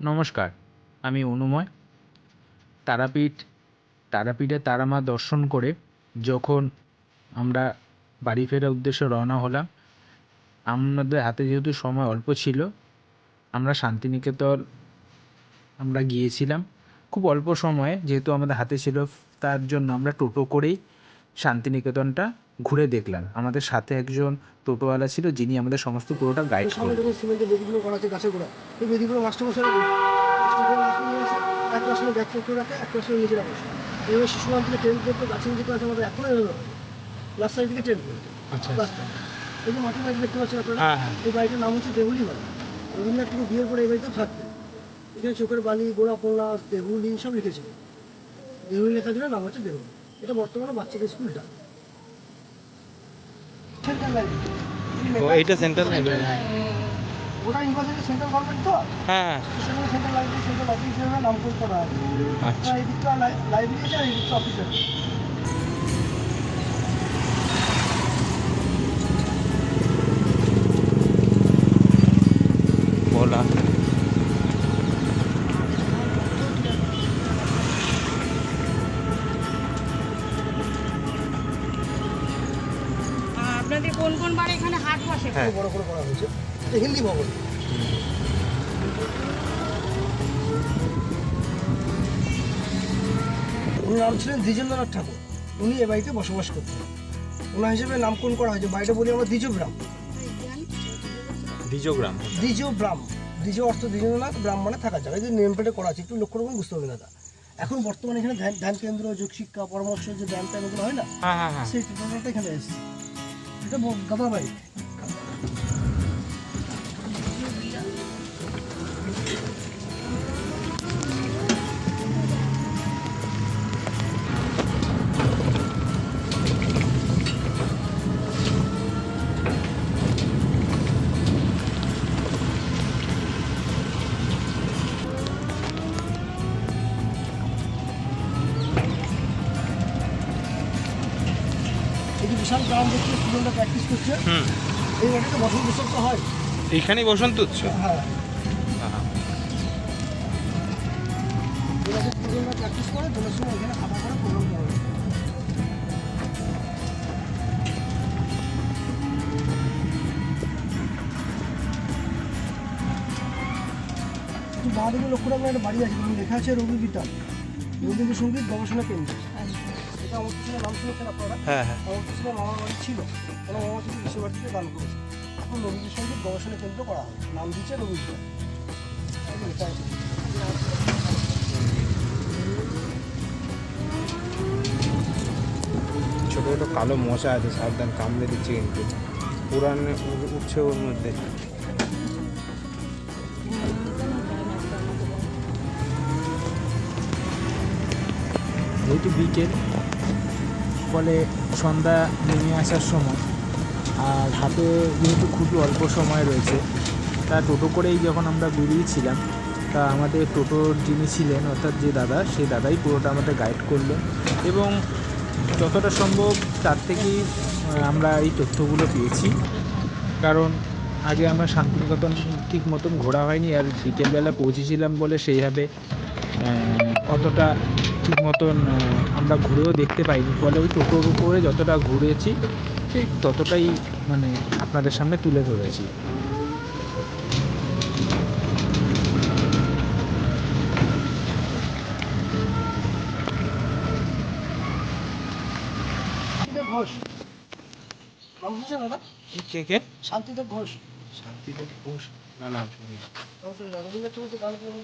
নমস্কার, আমি অনুময়। তারাপীঠ, তারাপীঠে তারা মা দর্শন করে যখন আমরা বাড়ি ফেরার উদ্দেশ্যে রওনা হলাম, আমাদের হাতে যেহেতু সময় অল্প ছিল, আমরা শান্তিনিকেতন আমরা গিয়েছিলাম। খুব অল্প সময়ে যেহেতু আমাদের হাতে ছিল, তার জন্য আমরা টোটো করেই শান্তিনিকেতনটা ঘুরে দেখলাম আমাদের সাথে একজন টোটোওয়ালা ছিল যিনি আমাদের সমস্ত পুরোটা গাইড করলেন। দেখুন সিমেন্টের বেদিগুলো করা আছে গাছের গোড়া এই বেদিগুলো মাস্টারমশাই এক আসলে ব্যাগ পকেটে রাখে এক আসলে নিজেরা বসে এইভাবে শিশুমান থেকে ট্রেন করতে গাছের নিচে করে আমাদের এখনও এলো লাস্ট সাইড থেকে ট্রেন করতে। আচ্ছা এই যে মাটির বাড়ি দেখতে পাচ্ছেন আপনারা? হ্যাঁ হ্যাঁ। এই বাড়িটার নাম হচ্ছে দেহুলি বাড়ি। রবীন্দ্রনাথ থেকে বিয়ের পরে এই বাড়িতে থাকবে। এখানে চোখের বালি গোড়া পোল্লা দেহুলি সব লিখেছে দেহুলি লেখা জন্য নাম হচ্ছে দেহুলি এটা বর্তমানে বাচ্চাদের স্কুলটা। সেন্ট্রাল লাইব্রেরি ও এইটা সেন্ট্রাল লাইব্রেরি ওটা ইউনিভার্সিটি সেন্ট্রাল গভর্নমেন্ট তো? হ্যাঁ। সেখানে সেন্ট্রাল লাইব্রেরি সেন্ট্রাল অফিস হিসেবে নামকরণ করা আছে আচ্ছা। এই দিকটা লাইব্রেরি আর এই দিকটা অফিস এটা হিন্দি ভবন। উনি নাম ছিলেন দ্বিজেন্দ্রনাথ ঠাকুর। উনি এ বাড়িতে বসবাস করতেন। ওনার হিসেবে নামকরণ করা হয়েছে? বাড়িটা বলি আমরা দ্বিজগ্রাম। দ্বিজ ব্রাহ্ম দ্বিজ অর্থ দ্বিজেন্দ্রনাথ ব্রাহ্ম মানে থাকা জায়গা। যদি নেম প্লেটে করা আছে একটু লক্ষ্য রাখুন বুঝতে হবে দাদা। এখন বর্তমানে এখানে ধ্যান ধ্যান কেন্দ্র যোগ শিক্ষা পরামর্শ যে ধ্যান ট্যানগুলো হয় না? হ্যাঁ হ্যাঁ হ্যাঁ। সেই এখানে এসেছে। এটা গাদা বাড়ি গ্রাউন্ড দেখছে স্টুডেন্টরা প্র্যাকটিস করছে। হুম। এই মাটিতে বসন্ত উৎসব তো হয়। এইখানেই বসন্ত উৎসব? হ্যাঁ। স্টুডেন্টরা প্র্যাকটিস করে দোলের সময় এখানে খাবার করে প্রোগ্রাম করা হয়। একটু বাঁ দিকে লক্ষ্য রাখবেন একটা বাড়ি আছে লেখা আছে রবি বিদ্যাল রবীন্দ্র সংগীত গবেষণা কেন্দ্র। আমার পিছনে নাম শুনেছেন আপনারা? হ্যাঁ হ্যাঁ। আমার পিছনে মামার বাড়ি ছিল মামা বাড়িতে করেছে। এখন রবীন্দ্র সংগীত গবেষণা কেন্দ্র করা হয়। নাম দিচ্ছে রবীন্দ্র। ছোট ছোট কালো মশা আছে সাবধান কামড়ে দিচ্ছে কিন্তু। পুরান উঠছে ওর মধ্যে। যেহেতু বিকেল। ফলে সন্ধ্যা নেমে আসার সময়, আর হাতে যেহেতু খুবই অল্প সময় রয়েছে, তা টোটো করেই যখন আমরা বেরিয়েছিলাম, তা আমাদের টোটোর যিনি ছিলেন, অর্থাৎ যে দাদা, সেই দাদাই পুরোটা আমাদের গাইড করল। এবং যতটা সম্ভব তার থেকেই আমরা এই তথ্যগুলো পেয়েছি। কারণ আগে আমরা শান্তিনিকেতন ঠিক মতন ঘোরা হয়নি, আর বিকেলবেলা পৌঁছেছিলাম বলে সেইভাবে অতটা ঠিক মতন আমরা ঘুরেও দেখতে পাইনি। ফলে ওই টোটোর উপরে যতটা ঘুরেছি ঠিক ততটাই মানে আপনাদের সামনে তুলে ধরেছি। শান্তিদেব ঘোষ। কে কে? শান্তিদেব ঘোষ। শান্তিদেব ঘোষ। না না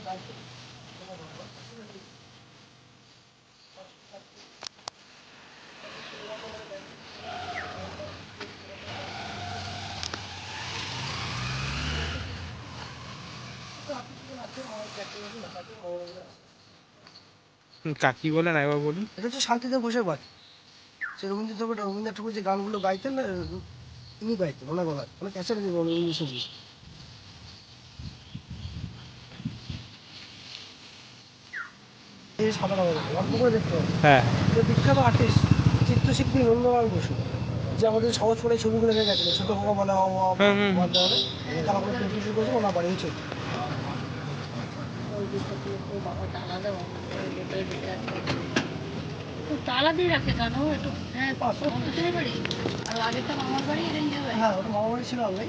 গান কাকি বলেন একবার বলুন এটা হচ্ছে শান্তিদেব ঘোষের বাড়ি সে রবীন্দ্র ঠাকুর রবীন্দ্র ঠাকুর যে গানগুলো গাইতেন না ইনি গাইতেন ওনার গলায় ক্যাসেট রবীন্দ্র সংগীত সাদা করে দেখতে হ্যাঁ বিখ্যাত আর্টিস্ট চিত্রশিল্পী নন্দলাল বসু যে আমাদের সহজ করে ছবিগুলো রেখে গেছিল ছোট খোকা বলা হওয়া তারা করেছে ওনার বাড়ি হচ্ছে জিনিসপত্র ঢুকে আছে তো আর মামার বাড়ি হ্যাঁ ওটা মামা বাড়ি ছিল আগে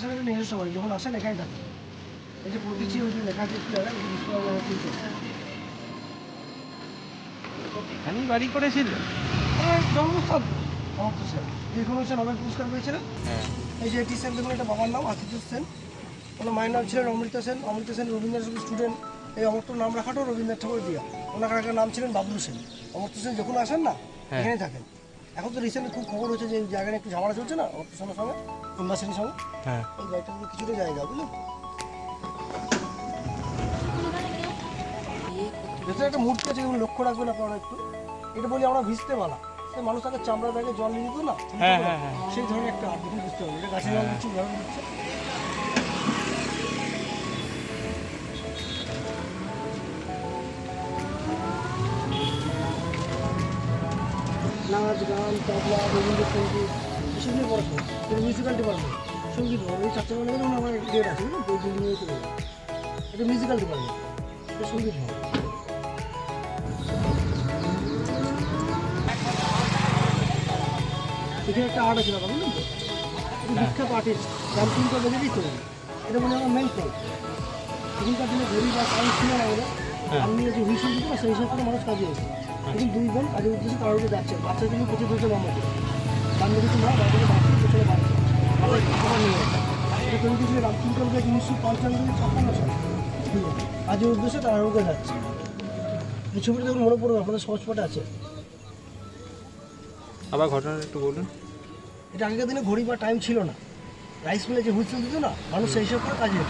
সেটা নিজস্ব বাড়ি যখন আসে লেখাই থাকে এই যে ওই যে লেখা আছে একটু তুলছে এখানেই বাড়ি করেছিল জন্মস্থান আমার তো স্যার দীর্ঘ পুরস্কার পেয়েছিলেন এই যে এটি সেন দেখুন, এটা বাবার নাম, আতিথ্য সেন ওনার মায়ের নাম ছিলেন অমৃতা সেন। অমৃতা সেন রবীন্দ্রনাথ স্টুডেন্ট এই অমর্ত নাম রাখাটাও রবীন্দ্রনাথ ঠাকুর দিয়া ওনার একটা নাম ছিলেন বাবলু সেন। অমর্ত সেন যখন আসেন না হ্যাঁ। এখানে থাকেন। এখন তো রিসেন্টলি খুব খবর হচ্ছে যে এই জায়গায় একটু ঝামেলা চলছে না অমর্ত সেনের সঙ্গে? ইম্বাসেনের সঙ্গে? হ্যাঁ। এই জায়গাটা কিছুটা জায়গা বুঝলেন ভেতরে একটা মূর্তি আছে লক্ষ্য রাখবেন আপনারা একটু। এটা বলি আমরা ভিজতে বালা সে মানুষ আগে চামড়া ব্যাগে জল নিয়ে দিত না হ্যাঁ, হ্যাঁ। সেই ধরনের একটা আর্ট দেখুন বুঝতে পারবেন এটা গাছে জল দিচ্ছে। নাচ গান তবলা রবীন্দ্রসঙ্গীত এসব নিয়ে পড়াশোনা। মিউজিক্যাল ডিপার্টমেন্ট সংগীত ভবন এই চারটে মানে আমার গেট আছে বুঝলেন ওই বিল্ডিংয়ে চলে যাবে। এটা মিউজিক্যাল ডিপার্টমেন্ট এটা সংগীত ভবন এখানে একটা আর্ট আছে দাদা বুঝলেন তো বিখ্যাত আর্টিস্ট রামচন্দ্র বেদেরই তৈরি এটা মানে আমার মেন পয়েন্ট এখানকার দিনে ঘড়ি বা কারণ ছিল না আমাদের আমি যে হুইসেল দিত না সেই হিসাব করে মানুষ কাজে হয়েছে দুই বোন কাজের উদ্দেশ্যে কারোর যাচ্ছে। বাচ্চা কিন্তু প্রচুর ধরছে মামাকে সামনে কিছু না বাচ্চাকে বাচ্চা পেছনে বাচ্চা। বাচ্চা নিয়ে যাচ্ছে। এটা তৈরি করেছিল রামচন্দ্র উনিশশো পঞ্চান্ন থেকে ছাপ্পান্ন সাল? ঠিক আছে কাজের উদ্দেশ্যে তারা যাচ্ছে। এই ছবিটা দেখুন মনে পড়বে আপনাদের সহজ পাঠে আছে। আবার ঘটনাটা একটু বলুন। এটা আগেকার দিনে ঘড়ি বা টাইম ছিল না। রাইস মিলে যে হুইসেল দিত না মানুষ সেই হিসাব করে কাজে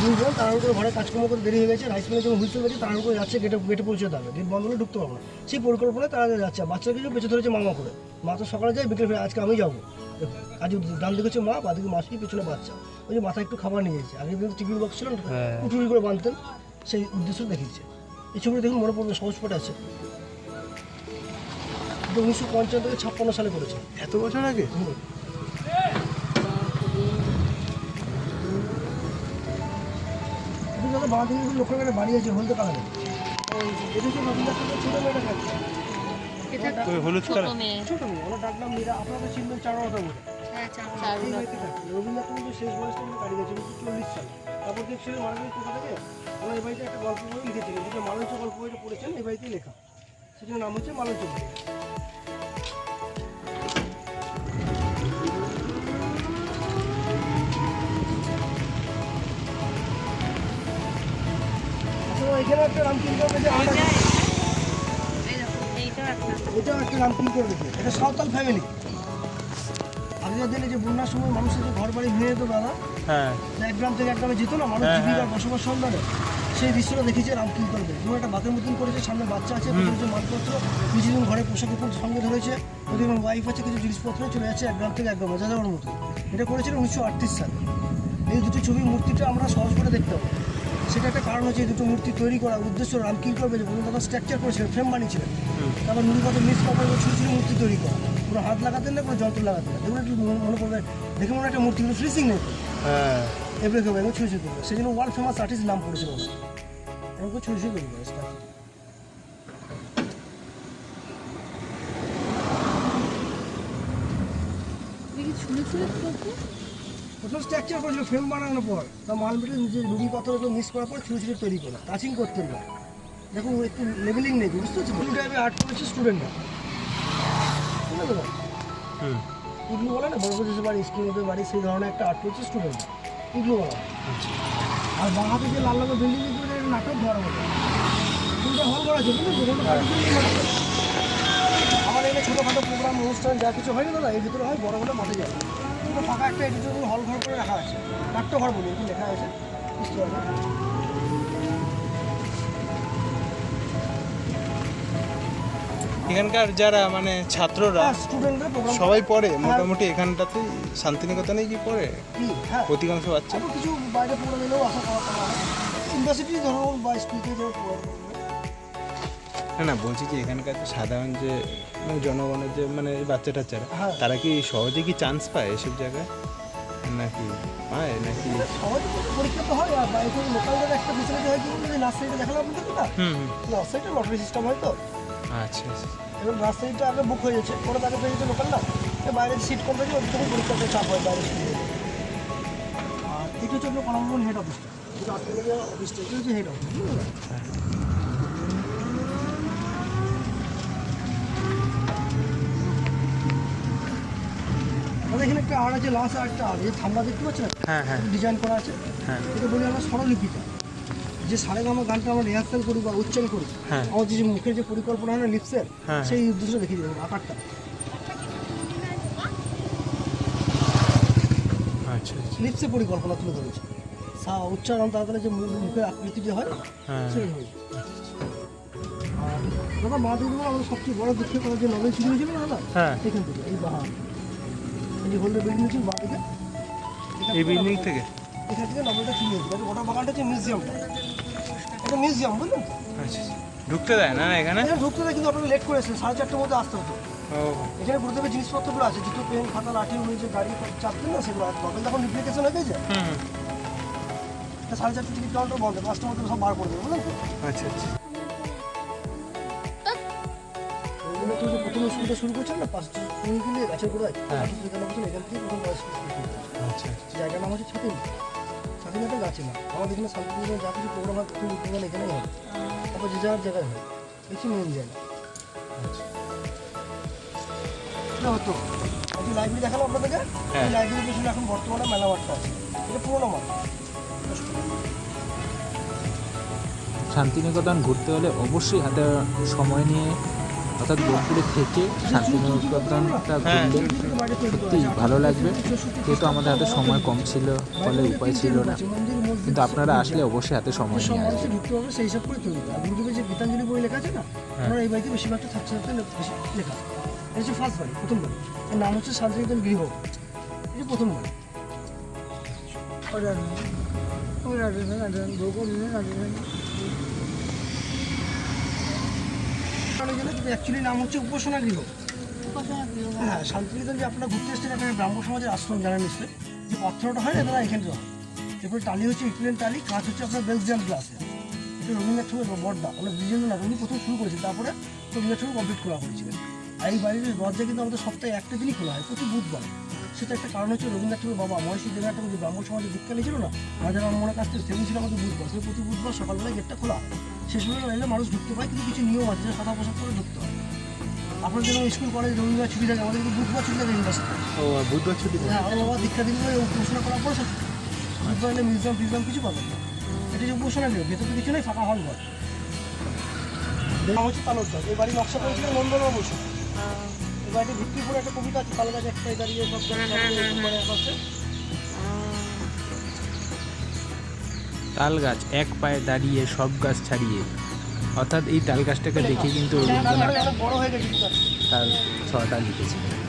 বোন তার উপরে ঘরে কাজকর্ম করে দেরি হয়ে গেছে রাইস মিলে যখন হুইসেল গেছে তার উপরে যাচ্ছে গেটে গেটে পৌঁছতে হবে গেট বন্ধ হলে ঢুকতে পারব না। সেই পরিকল্পনায় তারা যাচ্ছে। বাচ্চা কিছু বেঁচে ধরেছে মামা করে। মা তো সকালে যায় বিকেল ফিরে আজকে আমি যাব। উদ্দেশ্যে। ডান দিকে হচ্ছে মা বাদিকে মাসি পিছনে বাচ্চা। ওই যে মাথায় একটু খাবার নিয়ে যাচ্ছে। আগের দিন টিফিন বক্স ছিল হ্যাঁ। উঠুরি করে বাঁধতেন। সেই উদ্দেশ্য দেখিয়েছে। এই ছবিটা দেখুন মনে পড়বে সহজ পটে আছে। উনিশশো পঞ্চান্ন থেকে ছাপ্পান্ন সালে করেছে। এত বছর আগে? যত বাঁ দিকে লক্ষ্য করে বাড়ি আছে হলদে কালারে ছোট মেয়েটা খাচ্ছে হলুদ কালার? মেয়ে ছোট মেয়ে ওনার ডাক নাম মীরা। আপনারা তো চিনবেন চারুলতা বলে। হ্যাঁ শেষ বয়সটা কিন্তু গেছে চল্লিশ সালে। তারপর দেখছিলেন মারা গেছে কোথা থেকে? ওনার এই বাড়িতে একটা গল্প বই লিখেছিলেন যেটা মালঞ্চ গল্প বইটা পড়েছেন এই বাড়িতেই লেখা। সেটার নাম হচ্ছে মালঞ্চ বই। এটাও একটা এটা সাঁওতাল ফ্যামিলি যে বন্যার সময় মানুষের যে ঘর বাড়ি ভেঙে যেত দাদা হ্যাঁ। এক গ্রাম থেকে এক গ্রামে যেত না মানুষ হ্যাঁ, জীবিকার হ্যাঁ। বসবাস সন্ধানে সেই দৃশ্যটা দেখেছে একটা বাকের মতন করেছে সামনে বাচ্চা আছে। কিছু মালপত্র ঘরে পোশাক সঙ্গে ধরেছে ওদের ওয়াইফ আছে কিছু জিনিসপত্র চলে যাচ্ছে এক গ্রাম থেকে এক গ্রামে যা যাওয়ার মতো। এটা করেছিল উনিশশো আটত্রিশ সালে। এই দুটি ছবি মূর্তিটা আমরা সহজ করে দেখতে পাবো। সেটা একটা কারণ হচ্ছে এই দুটো মূর্তি তৈরি করার উদ্দেশ্য রামকীর্তন যে বন্ধুদাদা স্ট্রাকচার করেছিলেন ফ্রেম বানিয়েছিলেন। তারপর নুনগত মিস কাপড় ছোটো ছোটো মূর্তি তৈরি করা। কোনো হাত লাগাতেন না কোনো যন্ত্র লাগাতেন না। দেখুন একটু মনে- পড়বে দেখে মনে একটা মূর্তি কিন্তু ফ্রিজিং নেই। হ্যাঁ। এবারে কেউ ছুঁয়ে ছুঁয়ে করবে। সেই জন্য ওয়ার্ল্ড ফেমাস আর্টিস্ট নাম পড়েছিল। ওনার এরকম করে ছুঁয়ে ছুঁয়ে করবে? স্টাফ প্রথম স্ট্রাকচার করেছিল ফ্রেম বানানোর পর। তা মাল মেটেরিয়াল নিজে রুবি পাথর এগুলো মিক্স করার পর ছুঁয়ে ছুঁয়ে তৈরি করা টাচিং করতেন না দেখুন একটু লেভেলিং নেই বুঝতে পারছি ব্লু টাইপের আর্ট করেছে স্টুডেন্টরা ইগলু বলে না? বড় বড় বাড়ি স্কুলের বাড়ি সেই ধরনের একটা আর্ট করছে স্টুডেন্ট ইগলু বলা। আর বাঁ হাতে যে লাল রঙের বিল্ডিং করে নাটক ঘর মতো তিনটা হল করা আছে। আমার এখানে ছোটোখাটো প্রোগ্রাম অনুষ্ঠান যা কিছু হয় না দাদা এর ভিতরে হয় বড় হলে মাঠে যায় পুরো ফাঁকা একটা এডিটর হল ঘর করে রাখা আছে। নাট্যঘর বলি এটি লেখা আছে? বুঝতে পারবেন এখানকার যারা মানে ছাত্ররা স্টুডেন্টরা সবাই পড়ে মোটামুটি এখানটাতে শান্তিনিকেতনেই কি পড়ে? হ্যাঁ। অধিকাংশ বাচ্চা। কিছু বাইরে পড়ে করা করা ইউনিভার্সিটি ধরুন বা স্কুল থেকে পড়ে। না না বলছি যে এখানকার যে সাধারণ যে মানে জনগণের যে মানে বাচ্চা টাচ্চারা হ্যাঁ। তারা কি সহজে কি চান্স পায় এসব জায়গায়? নাকি পায় নাকি? তো পরীক্ষা তো হয় আর বাইরে থেকে লোকালদের একটা ফেসিলিটি হয় কি বলুন যে নার্সারিটা দেখালাম আপনাদের না হুম নার্সারিটা লটারি সিস্টেম হয় তো। আচ্ছা আচ্ছা। এবার নার্সারিটা আগে বুক হয়ে যাচ্ছে পরে তাকে পেয়ে যাচ্ছে লোকাল না এ বাইরে সিট কম থাকে ওদের তখন পরীক্ষাতে চাপ হয় বাইরে স্কুলে আর এটা হচ্ছে আপনার কলামবন হেড অফিসটা অফিসটা এটা হচ্ছে হেড অফিস একটা আর আছে লাস্ট আর একটা আর এই থামলা দেখতে পাচ্ছেন? হ্যাঁ হ্যাঁ। ডিজাইন করা আছে। হ্যাঁ। এটা বলি আমরা স্বরলিপিটা। যে সারে গামা গানটা আমরা রিহার্সাল করি বা উচ্চারণ করি হ্যাঁ। আমাদের যে মুখের যে পরিকল্পনা হয় না লিপসের হ্যাঁ। সেই উদ্দেশ্যে দেখিয়ে দেবো আকারটা। আচ্ছা আচ্ছা। লিপসে পরিকল্পনা তুলে ধরেছে। সা উচ্চারণ তারপরে যে মুখের আকৃতি যে হয় হ্যাঁ। হয় দাদা মা দুর্গা আমাদের সবচেয়ে বড় দুঃখের কথা যে নভেল চুরি হয়েছিল দাদা? হ্যাঁ। এখান থেকে এই বাহার এই হোল্ডার বিল্ডিং ছিল এই বিল্ডিং থেকে? এখান থেকে নভেলটা চুরি হয়েছিল ওটা বাগানটা হচ্ছে মিউজিয়ামটা এটা মিউজিয়াম বুঝলেন আচ্ছা আচ্ছা। ঢুকতে দেয় না এখানে? এখানে ঢুকতে দেয় কিন্তু আপনারা লেট করে এসেছেন সাড়ে চারটের মধ্যে আসতে হতো। এখানে গুরুদেবের জিনিসপত্রগুলো আছে। দুটো পেন খাতা লাঠি উনি যে গাড়ি চাপতেন না সেগুলো তখন যখন রিপ্লিকেশন হয়ে গেছে? সাড়ে চারটে টিকিট কাউন্টার বন্ধ। পাঁচটার মধ্যে সব বার করে দেবে বুঝলেন আচ্ছা আচ্ছা। ওইগুলো তো যে প্রথম স্কুলটা শুরু না পাঁচটা গাছের গোড়ায় হ্যাঁ। এখান থেকে প্রথম বয়স আচ্ছা জায়গার নাম হচ্ছে ছাতিনাটা গাছে না। আমাদের এখানে শান্তিনিকেতনে যা কিছু প্রোগ্রাম হয় প্রোগ্রাম এখানেই হয়। তারপর যে যার জায়গায় হয় বেশি মেন আচ্ছা হতো। এই লাইব্রেরি দেখাল আপনাদেরকে। হ্যাঁ। এই লাইব্রেরির পেছনে এখন বর্তমানে মেলা মাঠটা আছে। এটা পুরোনো মাঠ। শান্তিনিকেতন ঘুরতে হলে অবশ্যই হাতে সময় নিয়ে অর্থাৎ বোলপুরে থেকে শান্তিনিকেতনটা ঘুরলে সত্যি ভালো লাগবে। যেহেতু আমাদের হাতে সময় কম ছিল ফলে উপায় ছিল না। কিন্তু আপনারা আসলে অবশ্যই হাতে সময় সব নিয়ে আসবেন। ঢুকতে হবে সেই হিসাব করে তৈরি। আর গুরুদেবের যে গীতাঞ্জলি বই লেখা আছে না আমরা এই বাড়িতে বেশিরভাগটা ছাত্রছাত্রী বেশি লেখা। এটা হচ্ছে ফার্স্ট বাড়ি প্রথম বাড়ি এর নাম হচ্ছে শান্তিনিকেতন গৃহ। এটা প্রথম বাড়ি। অ্যাকচুয়ালি নাম হচ্ছে উপাসনা গৃহ। হ্যাঁ শান্তিনিকেতন যে আপনারা ঘুরতে এসেছেন এখানে ব্রাহ্ম সমাজের আশ্রম জানেন নিশ্চয়ই। যে পাথরটা হয় না তারা এখানে হয় এরপরে টালি হচ্ছে ইটালিয়ান টালি কাজ হচ্ছে আপনার বেলজিয়াম গ্লাসে এটা রবীন্দ্রনাথ ঠাকুর বড্ডা মানে দ্বিজেন্দ্রনাথ উনি প্রথম শুরু করেছেন। তারপরে রবীন্দ্রনাথ ঠাকুর কমপ্লিট করা হয়েছিলেন আর এই বাড়ির দরজা কিন্তু আমাদের সপ্তাহে একটা দিনই খোলা হয় প্রতি বুধবার। সেটা একটা কারণ হচ্ছে রবীন্দ্রনাথ ঠাকুর বাবা মহর্ষি দেবনাথ ঠাকুর যে ব্রাহ্মণ সমাজে দীক্ষা নিয়েছিল না রাজা রামমোহনের কাছ থেকে সেদিন ছিল আমাদের বুধবার। সেই প্রতি বুধবার সকালবেলা গেটটা খোলা। সে সময় এলে মানুষ ঢুকতে পায় কিন্তু কিছু নিয়ম আছে যে সাদা পোশাক করে ঢুকতে হয়। আপনার যেমন স্কুল কলেজ রবিবার ছুটি থাকে আমাদের কিন্তু বুধবার ছুটি থাকে ইউনিভার্সিটি বুধবার ছুটি হ্যাঁ আমার বাবা দীক্ষা দিন করে উপাসনা করার পর সব বুধবার এলে মিউজিয়াম ফিউজিয়াম কিছু পাবেন না। এটা যে উপাসনা গৃহ ভেতরে কিছু নেই ফাঁকা হল ঘর। হচ্ছে তালুকদার। এই বাড়ি নকশা করেছিলেন নন্দনবাবু বসু। ভিত্তি করে একটা কবিতা আছে তাল গাছ একটাই দাঁড়িয়ে সব মানে তাল গাছ এক পায়ে দাঁড়িয়ে সব গাছ ছাড়িয়ে। অর্থাৎ এই তাল গাছটাকে দেখে কিন্তু রবীন্দ্রনাথ তার ছটা হয়ে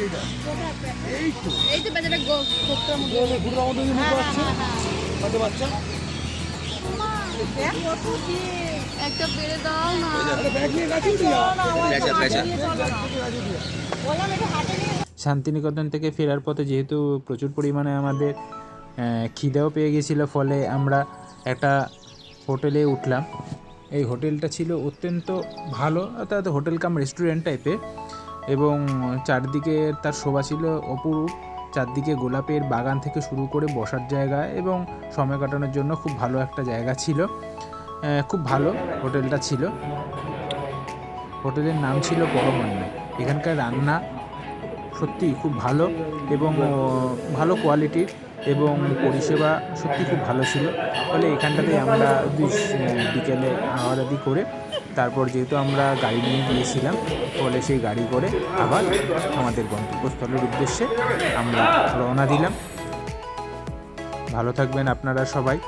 গেছে কিন্তু তার এই তো বেচারা গোপ্তর মধ্যে ঘুরে আমাদের মুখ আছে কত বাচ্চা? একটা বেড়ে দাও না। ব্যাগ নিয়ে গেছি শান্তিনিকেতন থেকে ফেরার পথে যেহেতু প্রচুর পরিমাণে আমাদের খিদেও পেয়ে গেছিল ফলে আমরা একটা হোটেলে উঠলাম। এই হোটেলটা ছিল অত্যন্ত ভালো অর্থাৎ হোটেল কাম রেস্টুরেন্ট টাইপের এবং চারদিকে তার শোভা ছিল অপরূপ। চারদিকে গোলাপের বাগান থেকে শুরু করে বসার জায়গা এবং সময় কাটানোর জন্য খুব ভালো একটা জায়গা ছিল। খুব ভালো হোটেলটা ছিল। হোটেলের নাম ছিল পরমান্ন এখানকার রান্না সত্যি খুব ভালো এবং ভালো কোয়ালিটির এবং পরিষেবা সত্যি খুব ভালো ছিল। ফলে এখানটাতে আমরা বিকেলে আওয়াদাদি করে তারপর যেহেতু আমরা গাড়ি নিয়ে গিয়েছিলাম, ফলে সেই গাড়ি করে আবার আমাদের গন্তব্যস্থলের উদ্দেশ্যে আমরা রওনা দিলাম। ভালো থাকবেন আপনারা সবাই।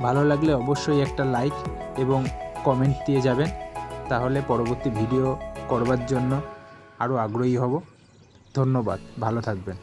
ভালো লাগলে অবশ্যই একটা লাইক এবং কমেন্ট দিয়ে যাবেন। তাহলে পরবর্তী ভিডিও করবার জন্য আরও আগ্রহী হব। ধন্যবাদ, ভালো থাকবেন।